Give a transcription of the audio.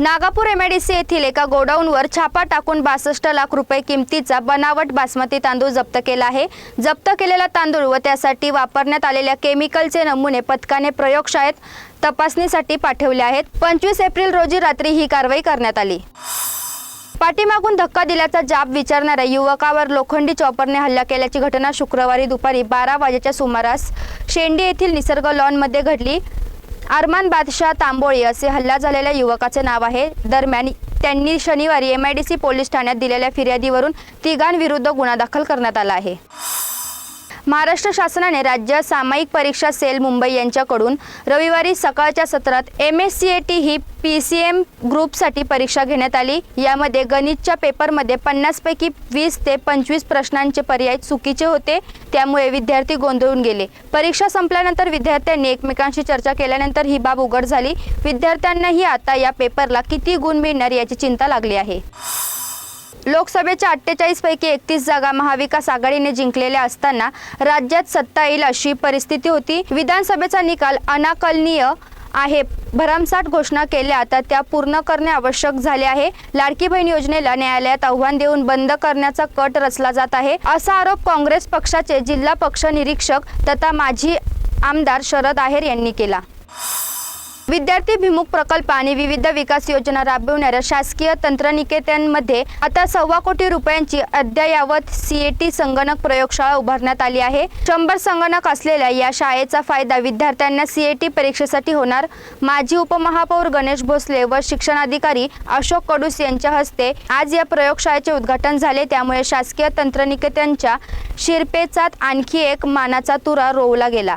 Nagapur MIDC येथील एका गोडाऊनवर छापा टाकून बासष्ट लाख रुपये किमतीचा बनावट बासमती तांदूळ जप्त केला आहे. जप्त केलेला तांदूळ व त्यासाठी वापरण्यात आलेल्या केमिकलचे नमुने पथकाने प्रयोगशाळेत तपासणीसाठी पाठवले आहेत. पंचवीस एप्रिल रोजी रात्री ही कारवाई करण्यात आली. पाठीमागून धक्का दिल्याचा जाब विचारणाऱ्या युवकावर लोखंडी चॉपरने हल्ला केल्याची घटना शुक्रवारी दुपारी बारा वाजेच्या सुमारास शेंडी येथील निसर्ग लॉनमध्ये घडली. अरमान बादशाह तांबोळी असे हल्ला झालेल्या युवकाचे नाव आहे. दरम्यान त्यांनी शनिवारी M I D C police ठाण्यात दिलेल्या फिर्यादीवरून तिघांविरुद्ध गुन्हा दाखल करण्यात आला आहे. महाराष्ट्र शासनाने राज्य सामायिक परीक्षा सेल मुंबई यांच्याकडून रविवारी सकाळच्या सत्रात M S C A T he P C M ग्रुपसाठी परीक्षा घेण्यात आली. यामध्ये गणितच्या पेपरमध्ये पन्नासपैकी वीस ते पंचवीस प्रश्नांचे पर्याय चुकीचे होते. त्यामुळे विद्यार्थी गोंधळून गेले. परीक्षा संपल्यानंतर विद्यार्थ्यांनी एकमेकांशी चर्चा केल्यानंतर ही बाब उघड झाली. विद्यार्थ्यांनाही आता या पेपरला किती गुण मिळणार याची चिंता लागली आहे. लोकसभेच्या अठ्ठेचाळीस पैकी एकतीस जागा महाविकास आघाडीने जिंकलेल्या असताना राज्यात सत्ता येईल अशी परिस्थिती होती. विधानसभेचा निकाल अनाकलनीय आहे. भरमसाठ घोषणा केल्या आता त्या पूर्ण करणे आवश्यक झाले आहे. लाडकी बहीण योजनेला न्यायालयात आव्हान देऊन बंद करण्याचा कट रचला जात आहे. असा आरोप काँग्रेस पक्षाचे जिल्हा पक्ष निरीक्षक तथा माजी आमदार शरद आहेर यांनी केला. विद्यार्थी भिमुख प्रकल्प आणि विविध विकास योजना राबविणाऱ्या शासकीय तंत्रनिकेतनमध्ये आता सव्वा कोटी रुपयांची अद्ययावत सीएटी संगणक प्रयोगशाळा उभारण्यात आली आहे. शंभर संगणक असलेल्या या शाळेचा फायदा विद्यार्थ्यांना सीएटी परीक्षेसाठी होणार. माजी उपमहापौर गणेश भोसले व शिक्षणाधिकारी अशोक कडूस यांच्या हस्ते आज या प्रयोगशाळेचे उद्घाटन झाले. त्यामुळे शासकीय तंत्रनिकेतनच्या शिरपेचात आणखी एक मानाचा तुरा रोवला गेला.